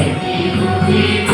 আছে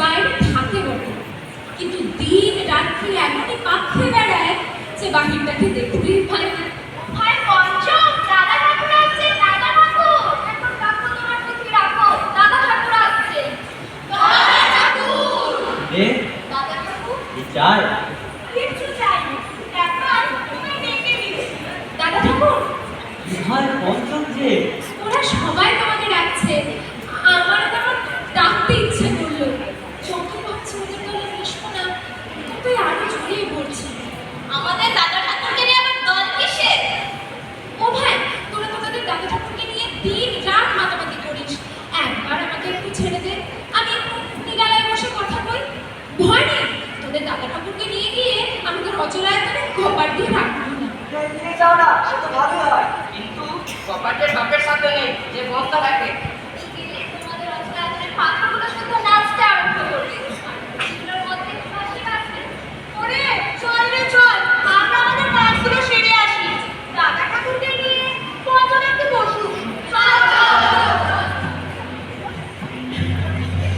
বাইরে থাকে বটে। কিন্তু দিন রাত্রি এমনই পাখে বেড়ায় যে বাহিরটাকে দেখতেই পায় না দাদা ঠাকুর আসছে দাদা ঠাকুর। এখন রাখো তোমার পুঁথি রাখো। দাদা ঠাকুর আসছে। দাদা ঠাকুর। এ? দাদা ঠাকুর? কি চাই? কিচ্ছু চাইনি এখন তুমি ডেকে দিচ্ছি দাদা ঠাকুর। পঞ্চম যে? ওরা সবাই তোমাকে ডাকছে। আমার পড়ছি আমাদের দাদা ঠাকুরকে ও ভাই, তোরা তোদের দাদা ঠাকুরকে নিয়ে দিন রাত মাতামাতি করিস। একবার আমাকে একটু ছেড়ে দে, আমি একটু বসে কথা বল। ভয় নেই, তোদের দাদা ঠাকুরকে নিয়ে গিয়ে আমাদের তো রচনায়তনে কপার দিয়ে রাখব তো ভালো হয়।